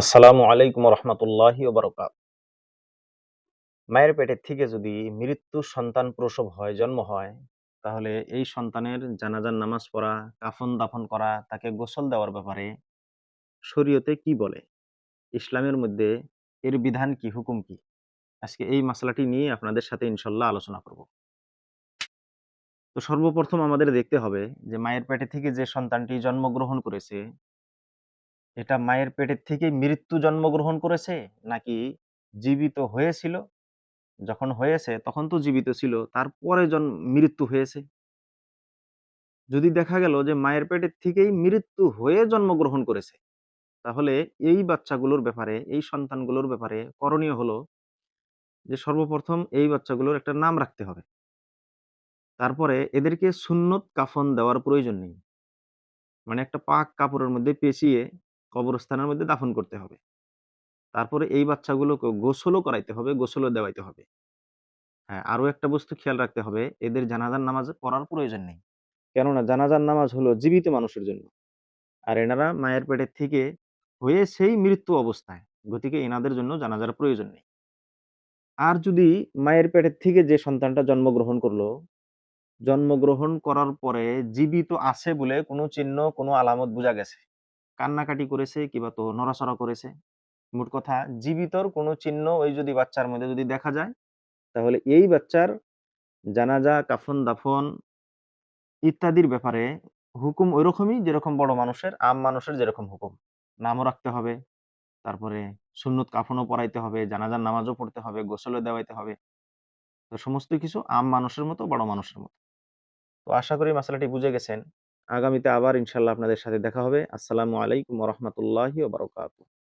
আসসালামু আলাইকুম রহমতুল্লাহি ওবরকাত। মায়ের পেটের থেকে যদি মৃত্যু সন্তান প্রসব হয়, জন্ম হয়, তাহলে এই সন্তানের জানাজার নামাজ পড়া, কাফন দাফন করা, তাকে গোসল দেওয়ার ব্যাপারে শরীয়তে কি বলে? ইসলামের মধ্যে এর বিধান কি, হুকুম কি? আজকে এই মশলাটি নিয়ে আপনাদের সাথে ইনশাল্লাহ আলোচনা করব। তো সর্বপ্রথম আমাদের দেখতে হবে যে, মায়ের পেটে থেকে যে সন্তানটি জন্মগ্রহণ করেছে এটা মায়ের পেটের থেকে মৃত্যু জন্মগ্রহণ করেছে? নাকি জীবিত হয়েছিল? যখন হয়েছে, তখন তো জীবিত ছিল, তারপরে জন, মৃত্যু হয়েছে। যদি দেখা গেল যে মায়ের পেটের থেকেই মৃত্যু হয়ে জন্মগ্রহণ করেছে, তাহলে এই বাচ্চাগুলোর ব্যাপারে, এই সন্তানগুলোর ব্যাপারে করণীয় হলো যে সর্বপ্রথম এই বাচ্চাগুলোর একটা নাম রাখতে হবে। তারপরে এদেরকে সুন্নত কাফন দেওয়ার প্রয়োজন নেই। মানে একটা পাক কাপড়ের মধ্যে পেঁচিয়ে কবরস্থানের মধ্যে দাফন করতে হবে। তারপরে এই বাচ্চাগুলোকে গোসলও করাইতে হবে, গোসলও দেওয়াইতে হবে। হ্যাঁ আরও একটা বস্তু খেয়াল রাখতে হবে, এদের জানাজার নামাজ পড়ার প্রয়োজন নেই। কেননা জানাজার নামাজ হলো জীবিত মানুষের জন্য। আর এনারা মায়ের পেটের থেকে হয়ে সেই মৃত্যু অবস্থায়, গতিকে এনাদের জন্য জানাজার প্রয়োজন নেই। আর যদি মায়ের পেটের থেকে যে সন্তানটা জন্মগ্রহণ করল, জন্মগ্রহণ করার পরে জীবিত আছে বলে কোনো চিহ্ন, কোনো আলামত বোঝা গেছে। কান্নাকাটি করেছে কিবা তো নড়াচড়া করেছে। মোট কথা জীবিতর কোনো চিহ্ন ওই যদি বাচ্চার মধ্যে যদি দেখা যায়, তাহলে এই বাচ্চার জানাজা, কাফন, দাফন ইত্যাদির ব্যাপারে হুকুম ওইরকমই যেরকম বড় মানুষের, আম মানুষের যেরকম হুকুম। নামও রাখতে হবে, তারপরে সুন্নত কাফনও পড়াইতে হবে, জানাজার নামাজও পড়তে হবে, গোসলও দেওয়াইতে হবে। তো সমস্ত কিছু আম মানুষের মতো, বড় মানুষের মতো। তো আশা করি মশলাটি বুঝে গেছেন। আগামীতে আবার ইনশাল্লাহ আপনাদের সাথে দেখা হবে। আসসালামু আলাইকুম রহমতুল্লাহি বারকাত